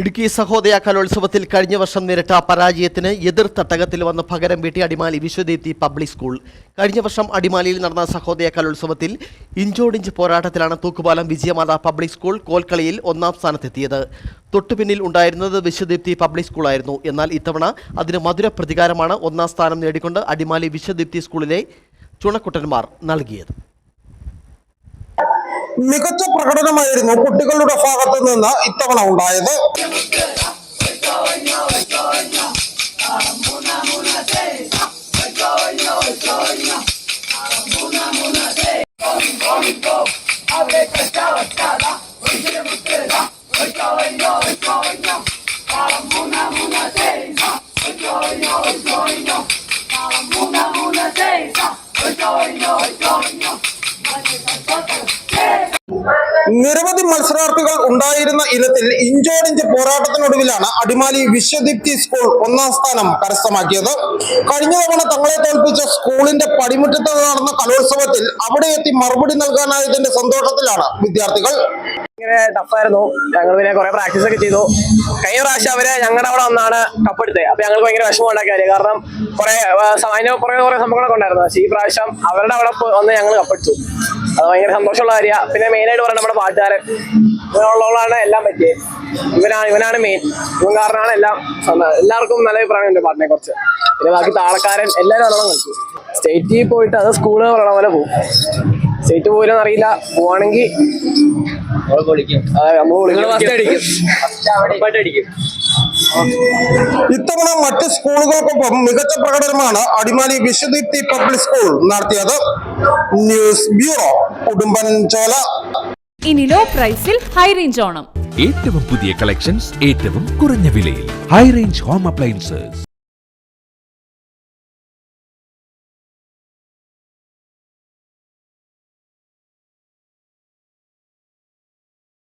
ഇടുക്കി സഹോദയ കലോത്സവത്തിൽ കഴിഞ്ഞ വർഷം നേരിട്ട പരാജയത്തിന് എതിർ തട്ടകത്തിൽ വന്ന് പകരം വീട്ടി അടിമാലി വിശ്വദീപ്തി പബ്ലിക് സ്കൂൾ. കഴിഞ്ഞ വർഷം അടിമാലിയിൽ നടന്ന സഹോദയ കലോത്സവത്തിൽ ഇഞ്ചോടിഞ്ച് പോരാട്ടത്തിലാണ് തൂക്കുപാലം വിജയമാത പബ്ലിക് സ്കൂൾ കോൽക്കളിയിൽ ഒന്നാം സ്ഥാനത്തെത്തിയത്. തൊട്ടുപിന്നിൽ ഉണ്ടായിരുന്നത് വിശ്വദീപ്തി പബ്ലിക് സ്കൂളായിരുന്നു എന്നാൽ ഇത്തവണ അതിന് മധുര പ്രതികാരമാണ് ഒന്നാം സ്ഥാനം നേടിക്കൊണ്ട് അടിമാലി വിശ്വദീപ്തി സ്കൂളിലെ ചുണക്കുട്ടന്മാർ നൽകിയത്. മികച്ച പ്രകടനമായിരുന്നു കുട്ടികളുടെ ഭാഗത്തു നിന്ന് ഇത്തവണ ഉണ്ടായത് നിരവധി മത്സരാർത്ഥികൾ ഉണ്ടായിരുന്ന ഇനത്തിൽ ഇഞ്ചോടിഞ്ച് പോരാട്ടത്തിനൊടുവിലാണ് അടിമാലി വിശ്വദീപ്തി സ്കൂൾ ഒന്നാം സ്ഥാനം കരസ്ഥമാക്കിയത്. കഴിഞ്ഞ തവണ തങ്ങളെ തോൽപ്പിച്ച സ്കൂളിന്റെ പടിമുറ്റത്ത് നടന്ന കലോത്സവത്തിൽ അവിടെ എത്തി മറുപടി നൽകാനായതിന്റെ സന്തോഷത്തിലാണ് വിദ്യാർത്ഥികൾ. ഭയങ്കര ടഫായിരുന്നു ഞങ്ങൾ പിന്നെ കുറെ പ്രാക്ടീസ് ഒക്കെ ചെയ്തു. കഴിഞ്ഞ പ്രാവശ്യം അവരെ ഞങ്ങളുടെ അവിടെ വന്നാണ് കപ്പെടുത്തത് അപ്പൊ ഞങ്ങൾക്ക് ഭയങ്കര വിഷമം ഉണ്ടാക്കിയ കാര്യം കാരണം കുറെ അതിന് കുറെ കുറെ സംഭവങ്ങളൊക്കെ ഉണ്ടായിരുന്നു. പക്ഷേ ഈ പ്രാവശ്യം അവരുടെ അവിടെ വന്ന് ഞങ്ങൾ കപ്പെടുത്തു അത് ഭയങ്കര സന്തോഷമുള്ള കാര്യമാണ് പിന്നെ മെയിൻ ആയിട്ട് പറയുന്നത് നമ്മുടെ പാട്ടുകാരൻ. ഇവനുള്ളവളാണ് എല്ലാം പറ്റിയത് ഇവനാണ് ഇവനാണ് മെയിൻ ഇവൻ കാരണമാണ് എല്ലാം എല്ലാവർക്കും നല്ല അഭിപ്രായമുണ്ട് പാട്ടിനെ കുറിച്ച്. പിന്നെ ബാക്കി താളക്കാരൻ എല്ലാവരും നല്ലോണം കളിച്ചു. സ്റ്റേറ്റിൽ പോയിട്ട് അത് സ്കൂളിൽ പറയണ പോലെ പോകും സ്റ്റേറ്റ് പോലും അറിയില്ല. പോവാണെങ്കിൽ ഇത്തവണ മറ്റ് സ്കൂളുകൾക്കൊപ്പം മികച്ച പ്രകടനമാണ് അടിമാലി വിശ്വദീപ്തി പബ്ലിക് സ്കൂൾ നടത്തിയത്. ന്യൂസ് ബ്യൂറോ കുടുംബൻ ചോല ഇനി ലോ പ്രൈസിൽ ഹൈ റേഞ്ച് ഓണം. ഏറ്റവും പുതിയ കളക്ഷൻസ് ഏറ്റവും കുറഞ്ഞ വിലയിൽ. High range home appliances